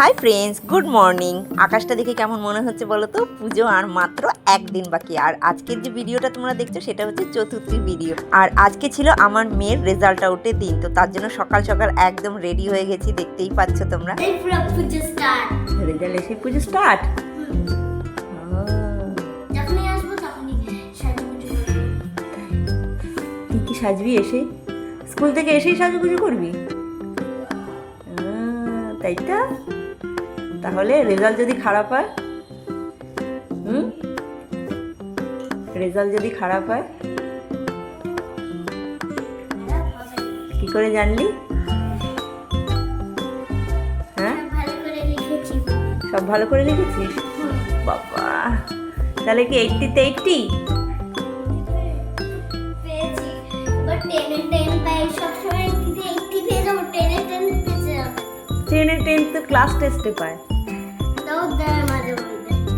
Hi friends good morning আকাশটা দেখে কেমন মনে হচ্ছে বলো তো? পুজো আর মাত্র একদিন বাকি। আর আজকের যে ভিডিওটা তোমরা দেখছ সেটা হচ্ছে চতুর্থী ভিডিও আর আজকে ছিল আমার মেয়ের রেজাল্ট আউটের দিন তো তার জন্য সকাল সকাল একদম রেডি হয়ে গেছি দেখতেই পাচ্ছ তোমরা। রেজাল্ট এসে পুজো স্টার্ট কি সাজবি এসে? স্কুল থেকে এসেই সাজুগুজু করবি? তাই তো? তাহলে রেজাল্ট যদি খারাপ হয় হুম? রেজাল্ট যদি খারাপ হয় কি করে জানলি? হ্যাঁ? সব ভালো করে লিখেছিস? বাবা তাহলে কি এইটটিতে এইটটি বাট টেনে টেন পাই সবসময় এইটিতে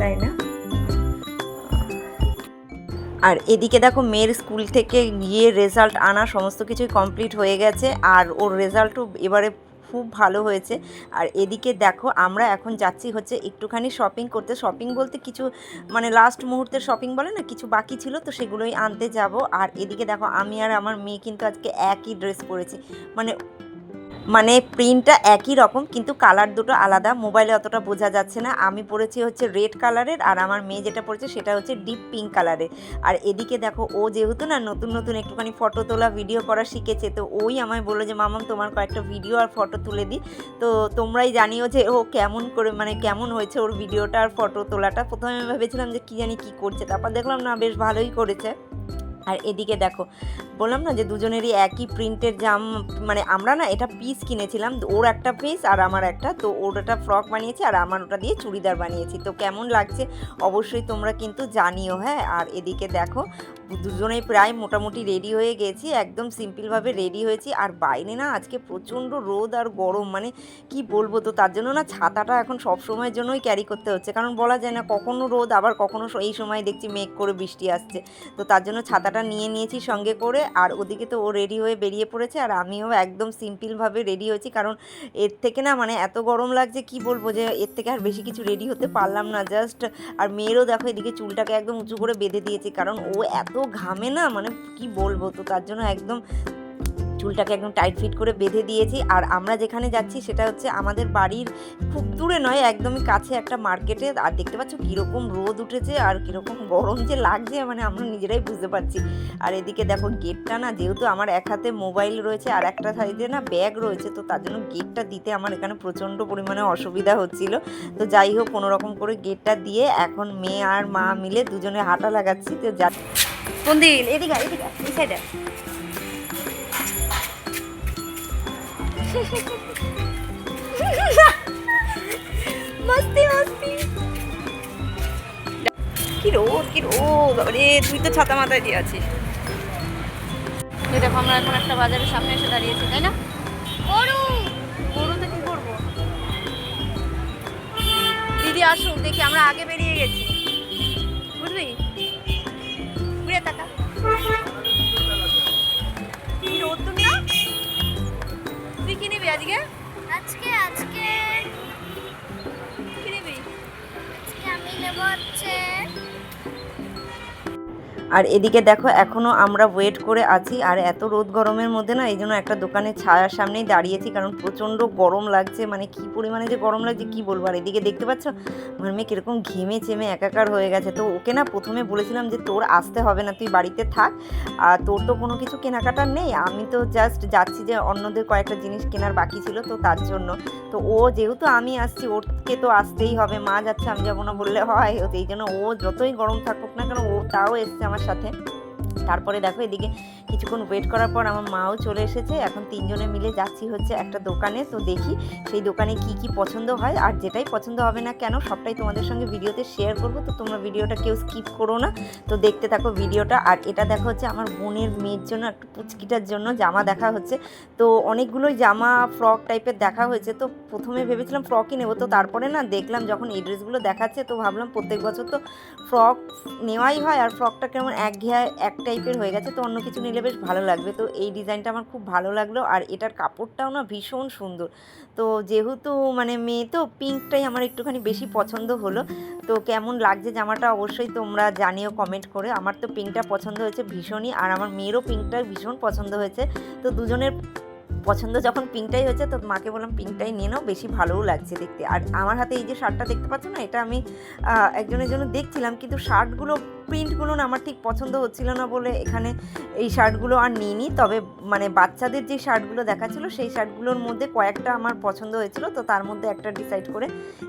তাই না? আর এদিকে দেখো মেয়ের স্কুল থেকে গিয়ে রেজাল্ট আনা সমস্ত কিছুই কমপ্লিট হয়ে গেছে, আর ওর রেজাল্টও এবারে খুব ভালো হয়েছে। আর এদিকে দেখো আমরা এখন যাচ্ছি হচ্ছে একটুখানি শপিং করতে। শপিং বলতে কিছু মানে লাস্ট মুহূর্তের শপিং বলে না, কিছু বাকি ছিল তো সেগুলোই আনতে যাব। আর এদিকে দেখো আমি আর আমার মেয়ে কিন্তু আজকে একই ড্রেস পরেছি। মানে মানে প্রিন্টটা একই রকম, কিন্তু কালার দুটো আলাদা। মোবাইলে অতটা বোঝা যাচ্ছে না। আমি পরেছি হচ্ছে রেড কালারের আর আমার মেয়ে যেটা পরেছে সেটা হচ্ছে ডিপ পিঙ্ক কালারের আর এদিকে দেখো, ও যেহেতু না নতুন নতুন একটুখানি ফটো তোলা ভিডিও করা শিখেছে, তো ওই আমায় বলল যে, মামাম, তোমার কয়েকটা ভিডিও আর ফটো তুলে দিই। তো তোমরাই জানিও যে, ও কেমন করে মানে কেমন হয়েছে ওর ভিডিওটা আর ফটো তোলাটা। প্রথমে আমি ভেবেছিলাম যে, কী জানি কী করছে? তারপর দেখলাম, না, বেশ ভালোই করেছে। আর এদিকে দেখো, বললাম না যে দুজনেরই একই প্রিন্টের জাম মানে আমরা না এটা পিস কিনেছিলাম, ওর একটা পিস আর আমার একটা, তো ওর একটা ফ্রক বানিয়েছি আর আমার ওটা দিয়ে চুড়িদার বানিয়েছি। তো কেমন লাগছে অবশ্যই তোমরা কিন্তু জানিও হ্যাঁ? আর এদিকে দেখো, দুজনেই প্রায় মোটামুটি রেডি হয়ে গেছি, একদম সিম্পলভাবে রেডি হয়েছি। আর বাইরে না আজকে প্রচণ্ড রোদ আর গরম মানে কি বলব তো, তার জন্য না ছাতাটা এখন সব সময়ের জন্যই ক্যারি করতে হচ্ছে। কারণ বলা যায় না, কখনো রোদ, আবার কখনো এই সময় দেখছি মেঘ করে বৃষ্টি আসছে। তো তার জন্য ছাতাটা নিয়ে নিয়েছি সঙ্গে করে। আর ওদিকে তো ও রেডি হয়ে বেরিয়ে পড়েছে আর আমিও একদম সিম্পলভাবে রেডি হয়েছি। কারণ এর থেকে না মানে এত গরম লাগছে, কি বলব যে এর থেকে আর বেশি কিছু রেডি হতে পারলাম না। জাস্ট আর মেয়েরও দেখো এদিকে চুলটাকে একদম উঁচু করে বেঁধে দিয়েছি। কারণ ও এত ঘামে না মানে কি বলব তো, তার জন্য একদম চুলটাকে একদম টাইট ফিট করে বেঁধে দিয়েছি। আর আমরা যেখানে যাচ্ছি, সেটা হচ্ছে আমাদের বাড়ির খুব দূরে নয়, একদমই কাছে একটা মার্কেটে আর দেখতে পাচ্ছ কীরকম রোদ উঠেছে আর কীরকম গরম যে লাগছে মানে আমরা নিজেরাই বুঝতে পারছি। আর এদিকে দেখো গেটটা না, যেহেতু আমার এক হাতে মোবাইল রয়েছে আর একটা সাইডে না ব্যাগ রয়েছে, তো তার জন্য গেটটা দিতে আমার এখানে প্রচণ্ড পরিমাণে অসুবিধা হচ্ছিল। তো যাই হোক, কোনো রকম করে গেটটা দিয়ে এখন মেয়ে আর মা মিলে দুজনে হাঁটা লাগাচ্ছি। তো যা কোন এদিকে এদিকে এই সাইডে মস্তি মস্তি। কি রোদ কি রোদ আরে তুই তো ছাতা মাথায় দিয়ে আছিস। দেখো আমরা এখন একটা বাজারের সামনে এসে দাঁড়িয়েছি তাই না? গরু! গরুতে কি করব? দিদি আসুক দেখি আমরা আগে বেরিয়ে গেছি। আজকে? আজকে আজকে। কি নিবি? আজকে আমি নেব হচ্ছে আর এদিকে দেখো, এখনও আমরা ওয়েট করে আছি। আর এত রোদ গরমের মধ্যে না, এই জন্য একটা দোকানের ছায়ার সামনেই দাঁড়িয়েছি, কারণ প্রচণ্ড গরম লাগছে। মানে কি পরিমাণে যে গরম লাগছে, কি বলব? আর এদিকে দেখতে পাচ্ছ, আমার মেয়ে কীরকম ঘেমে চেমে একাকার হয়ে গেছে। তো ওকে না প্রথমে বলেছিলাম যে, তোর আসতে হবে না, তুই বাড়িতে থাক। আর তোর তো কোনো কিছু কেনাকাটার নেই। আমি তো জাস্ট যাচ্ছি যে, অন্যদের কয়েকটা জিনিস কেনার বাকি ছিল, তো তার জন্য। তো ও যেহেতু আমি আসছি ওরকে তো আসতেই হবে, মা যাচ্ছে, আমি যাব না বললে হয় এই জন্য ও যতই গরম থাকুক না কেন, ও তাও এসছে আমার সাথে। তারপরে দেখো এদিকে কিছুক্ষণ ওয়েট করার পর আমার মাও চলে এসেছে। এখন তিনজনে মিলে যাচ্ছি হচ্ছে একটা দোকানে। তো দেখি সেই দোকানে কি কি পছন্দ হয়। আর যেটাই পছন্দ হবে না কেন, সবটাই তোমাদের সঙ্গে ভিডিওতে শেয়ার করব। তো তোমরা ভিডিওটা কেউ স্কিপ করো না। তো দেখতে থাকো ভিডিওটা। আর এটা দেখা হচ্ছে আমার বোনের মেয়ের জন্য, একটু পুচকিটার জন্য জামা দেখা হচ্ছে। তো অনেকগুলোই জামা ফ্রক টাইপের দেখা হয়েছে। তো প্রথমে ভেবেছিলাম ফ্রকই নেব। তো তারপরে না দেখলাম যখন এই ড্রেসগুলো দেখাচ্ছে, তো ভাবলাম প্রত্যেক বছর তো ফ্রক নেওয়াই হয়। আর ফ্রকটা কেমন এক টাইপ টাইপের হয়ে গেছে, তো অন্য কিছু নিলে বেশ ভালো লাগবে। তো এই ডিজাইনটা আমার খুব ভালো লাগল, আর এটার কাপড়টাও না ভীষণ সুন্দর। তো যেহেতু মানে মেয়ে, তো পিঙ্কটাই আমার একটুখানি বেশি পছন্দ হলো। তো কেমন লাগছে জামাটা অবশ্যই তোমরা জানিও, কমেন্ট করে। আমার তো পিঙ্কটা পছন্দ হয়েছে ভীষণই, আর আমার মেয়েরও পিঙ্কটা ভীষণ পছন্দ হয়েছে। তো দুজনের পছন্দ যখন পিঙ্কটাই হয়েছে, তো মাকে বললাম, পিঙ্কটাই নিয়ে নাও, বেশি ভালোও লাগছে দেখতে। আর আমার হাতে এই যে শার্টটা দেখতে পাচ্ছ না, এটা আমি একজনের জন্য দেখছিলাম, কিন্তু শার্টগুলো প্রিন্টগুলো আমার ঠিক পছন্দ হচ্ছিল না বলে এখানে এই শার্টগুলো আর নিইনি। তবে মানে বাচ্চাদের যে শার্টগুলো দেখাচ্ছিল, সেই শার্টগুলোর মধ্যে কয়েকটা আমার পছন্দ হয়েছিল। তো তার মধ্যে একটা ডিসাইড করে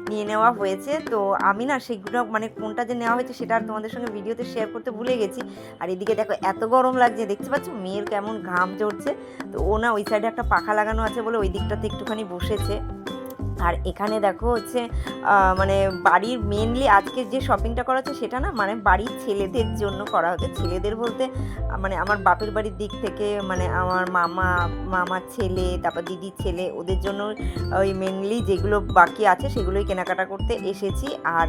নিয়ে নেওয়া হয়েছে। তো আমি না সেগুলো মানে কোনটা যে নেওয়া হয়েছে সেটা আর তোমাদের সঙ্গে ভিডিওতে শেয়ার করতে ভুলে গেছি। আর এদিকে দেখো, এত গরম লাগছে, দেখতে পাচ্ছ? মেয়ের কেমন ঘাম ঝরছে। তো ও না ওই সাইডে একটা পাখা লাগানো আছে বলে ওই দিকটাতে একটুখানি বসেছে। আর এখানে দেখো হচ্ছে মানে বাড়ির মেনলি আজকে যে শপিংটা করা হচ্ছে সেটা না মানে বাড়ির ছেলেদের জন্য করা হচ্ছে। ছেলেদের বলতে মানে আমার বাপের বাড়ির দিক থেকে মানে আমার মামা, মামার ছেলে, তারপর দিদির ছেলে, ওদের জন্য ওই মেনলি যেগুলো বাকি আছে সেগুলোই কেনাকাটা করতে এসেছি। আর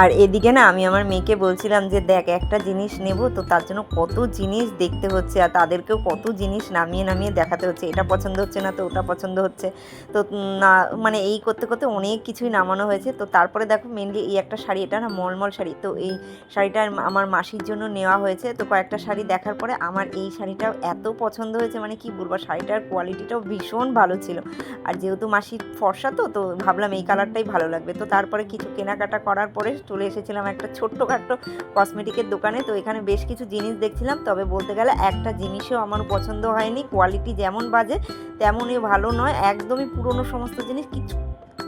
আর এদিকে না আমি আমার মেয়েকে বলছিলাম যে, দেখ, একটা জিনিস নেব তো তার জন্য কত জিনিস দেখতে হচ্ছে আর তাদেরকেও কত জিনিস নামিয়ে নামিয়ে দেখাতে হচ্ছে। এটা পছন্দ হচ্ছে না তো ওটা পছন্দ হচ্ছে। তো না মানে এই করতে করতে অনেক কিছুই নামানো হয়েছে। তো তারপরে দেখো মেনলি এই একটা শাড়ি, এটা না মলমল শাড়ি। তো এই শাড়িটা আমার মাসির জন্য নেওয়া হয়েছে। তো কয়েকটা শাড়ি দেখার পরে আমার এই শাড়িটাও এত পছন্দ হয়েছে মানে কি বলব শাড়িটার কোয়ালিটিটাও ভীষণ ভালো ছিল। আর যেহেতু মাসির ফর্সা তো তো ভাবলাম এই কালারটাই ভালো লাগবে। তো তারপরে কিছু কেনাকাটা করার পরে চলে এসেছিলাম একটা ছোট্টখাট্ট কসমেটিকের দোকানে। তো এখানে বেশ কিছু জিনিস দেখছিলাম। তবে বলতে গেলে একটা জিনিসও আমার পছন্দ হয়নি। কোয়ালিটি যেমন বাজে, তেমনই ভালো নয়। একদমই পুরনো সমস্ত জিনিস কিছু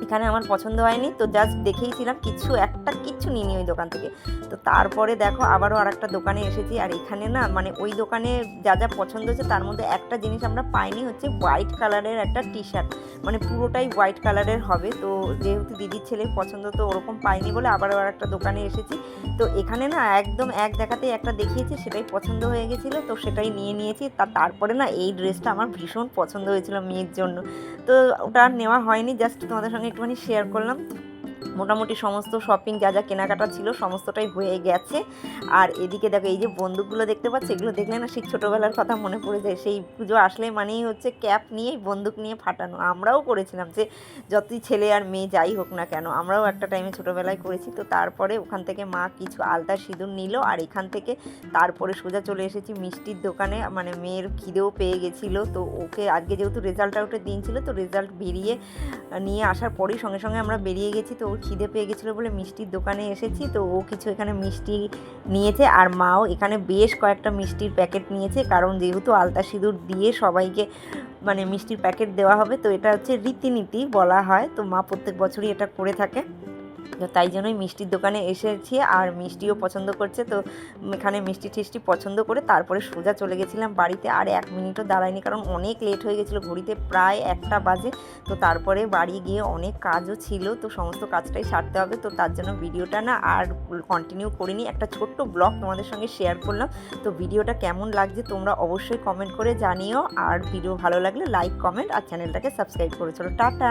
এখানে আমার পছন্দ হয়নি, তো জাস্ট দেখেইছিলাম কিছু, একটা কিচ্ছু নিইনি ওই দোকান থেকে। তো তারপরে দেখো আবারও আর একটা দোকানে এসেছি, আর এখানে না মানে ওই দোকানে যা যা পছন্দ হয়েছে তার মধ্যে একটা জিনিস আমরা পাইনি হচ্ছে হোয়াইট কালারের একটা টি শার্ট মানে পুরোটাই হোয়াইট কালারের হবে, তো যেহেতু দিদির ছেলের পছন্দ তো ওরকম পাইনি বলে আবারও আর একটা দোকানে এসেছি। তো এখানে না একদম এক দেখাতেই একটা দেখিয়েছি, সেটাই পছন্দ হয়ে গেছিল, তো সেটাই নিয়ে নিয়েছি। তা তারপরে না এই ড্রেসটা আমার ভীষণ পছন্দ হয়েছিল মেয়ের জন্য। তো ওটা নেওয়া হয়নি জাস্ট তোমাদের সঙ্গে একটুখানি শেয়ার করলাম। মোটামুটি সমস্ত শপিং যা যা কেনাকাটা ছিল সমস্তটাই হয়ে গেছে। আর এদিকে দেখো, এই যে বন্দুকগুলো দেখতে পাচ্ছ, এগুলো দেখলে না সেই ছোটোবেলার কথা মনে পড়ে যায়। সেই পুজো আসলে মানেই হচ্ছে ক্যাপ নিয়ে, বন্দুক নিয়ে ফাটানো। আমরাও করেছিলাম যে, যতই ছেলে আর মেয়ে যাই হোক না কেন, আমরাও একটা টাইমে ছোটোবেলায় করেছি। তো তারপরে ওখান থেকে মা কিছু আলতা সিঁদুর নিল, আর এখান থেকে তারপরে সোজা চলে এসেছি মিষ্টির দোকানে। মানে মেয়ের খিদেও পেয়ে গেছিল। তো ওকে আজকে যেহেতু রেজাল্ট আউটের দিন ছিল, তো রেজাল্ট বেরিয়ে, নিয়ে আসার পরেই সঙ্গে সঙ্গে আমরা বেরিয়ে গেছি। তো ওর খিদে পেয়ে গেছিল বলে মিষ্টির দোকানে এসেছি, তো ও কিছু এখানে মিষ্টি নিয়েছে আর মাও এখানে বেশ কয়েকটা মিষ্টির প্যাকেট নিয়েছে, কারণ যেহেতু আলতা সিঁদুর দিয়ে সবাইকে মানে মিষ্টির প্যাকেট দেওয়া হবে, তো এটা হচ্ছে রীতিনীতি বলা হয়, তো মা প্রত্যেক বছরই এটা করে থাকে। তো তাই জন্যই মিষ্টির দোকানে এসেছি আর মিষ্টিও পছন্দ করছে। তো এখানে মিষ্টি টিষ্টি পছন্দ করে তারপরে সোজা চলে গেছিলাম বাড়িতে। আর এক মিনিটও দাঁড়ায়নি কারণ অনেক লেট হয়ে গেছিল, ঘড়িতে প্রায় একটা বাজে। তো তারপরে বাড়ি গিয়ে অনেক কাজও ছিল, তো সমস্ত কাজটাই সারতে হবে। তো তার জন্য ভিডিওটা না আর কন্টিনিউ করিনি, একটা ছোট্ট ব্লগ তোমাদের সঙ্গে শেয়ার করলাম। তো ভিডিওটা কেমন লাগছে তোমরা অবশ্যই কমেন্ট করে জানিও। আর ভিডিও ভালো লাগলে লাইক কমেন্ট আর চ্যানেলটাকে সাবস্ক্রাইব করে চলো। টাটা!